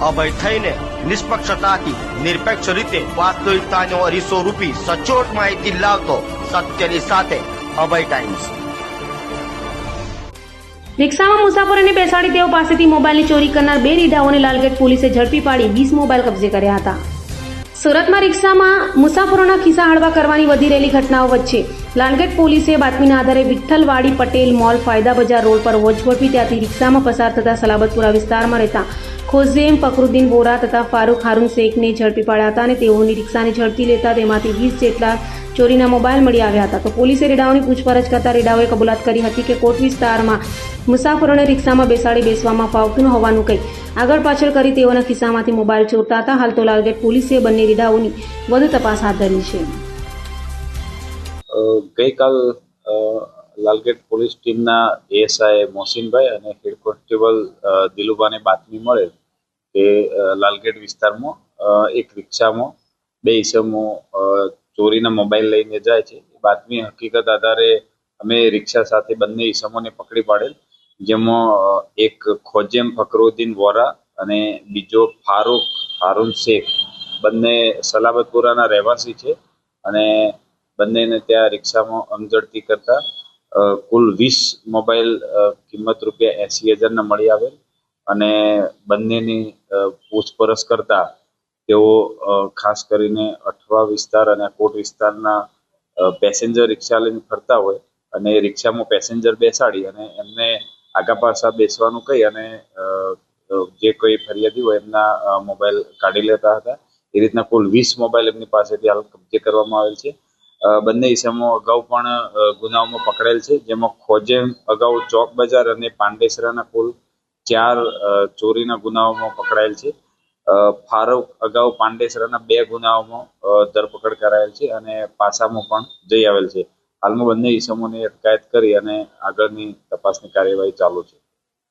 અભય થઈને નિષ્પક્ષતાથી, નિરપેક્ષ રીતે વાસ્તવિકતાનો અરીસો રૂપી સચોટ માહિતી લાવતો સત્યની સાથે અભય ટાઈમ્સ રિક્ષામાં મુસાફરોને બેસાડી તેઓ પાસેથી મોબાઈલની ચોરી કરનાર બે રીઢાઓને લાલગેટ પોલીસે ઝડપી પાડી વીસ મોબાઈલ કબજે કર્યા હતા. સુરતમાં રિક્ષામાં મુસાફરોના ખિસ્સા હળવા કરવાની વધી રહેલી ઘટનાઓ વચ્ચે લાલગેટ પોલીસે બાતમીના આધારે વિઠ્ઠલવાડી પટેલ મોલ ફાયદા બજાર રોડ પર વોચ ગોઠવી ત્યાંથી રિક્ષામાં પસાર થતા સલાબતપુરા વિસ્તારમાં રહેતા ખોઝેમ ફકરુદ્દીન બોરા તથા ફારૂક હારૂન શેખને ઝડપી પાડ્યા હતા અને તેઓની રિક્ષાને ઝડપી લેતા તેમાંથી વીસ જેટલા ચોરીના મોબાઈલ મળી આવ્યા હતા. તો પોલીસે રેડાઓની પૂછપરછ કરતા રેડાઓએ કબૂલાત કરી હતી કે કોટ વિસ્તારમાં મુસાફરોને રિક્ષામાં બેસાડી બેસવામાં ફાવતું હોવાનું કહી આગળ પાછળ કરી તેઓના ખિસ્સામાંથી મોબાઈલ ચોરતા હતા. હાલ તો લાલગેટ પોલીસે બંને રેડાઓની વધુ તપાસ હાથ ધરી છે. ગઈકાલ લાલગેટ પોલીસ ટીમના એએસઆઈ મોહસિનભાઈ અને હેડ કોન્સ્ટેબલ દિલુબાને બાતમી મળેલ કે લાલગેટ વિસ્તારમાં એક રિક્ષામાં બે ઈસમો ચોરીના મોબાઈલ લઈને જાય છે. બાતમી હકીકત આધારે અમે રિક્ષા સાથે બંને ઈસમોને પકડી પાડેલ, જેમાં એક ખોજેમ ફકરુદ્દીન વોરા અને બીજો ફારૂક હારૂન શેખ. બંને સલાબતપુરાના રહેવાસી છે અને બંનેને ત્યાં રિક્ષામાં અમઝડતી કરતા કુલ વીસ મોબાઈલ કિંમત રૂપિયા એસી હજારના મળી આવેલ અને બંનેની પૂછપરછ કરતા તેઓ ખાસ કરીને અઠવા વિસ્તાર અને કોટ વિસ્તારના પેસેન્જર રિક્ષા લઈને ફરતા હોય અને એ રિક્ષામાં પેસેન્જર બેસાડી અને એમને આગા પાછા બેસવાનું કહી અને જે કોઈ ફરિયાદી હોય એમના મોબાઈલ કાઢી લેતા હતા. એ રીતના કુલ વીસ મોબાઈલ એમની પાસેથી હાલ કબજે કરવામાં આવેલ છે. બંને ઇસમો અગાઉ પણ ગુનાઓમાં પકડેલ છે, જેમાં ખોજેમ અગાઉ ચોક બજાર અને પાંડેસરાના કુલ ચાર ચોરીના ગુનાઓમાં પકડાયેલ છે. ફારૂક અગાઉ પાંડેસરાના બે ગુનાઓમાં ધરપકડ કરાયેલ છે અને પાસામાં પણ જઈ આવેલ છે. હાલમાં બંને ઇસમોની અટકાયત કરી અને આગળની તપાસની કાર્યવાહી ચાલુ છે.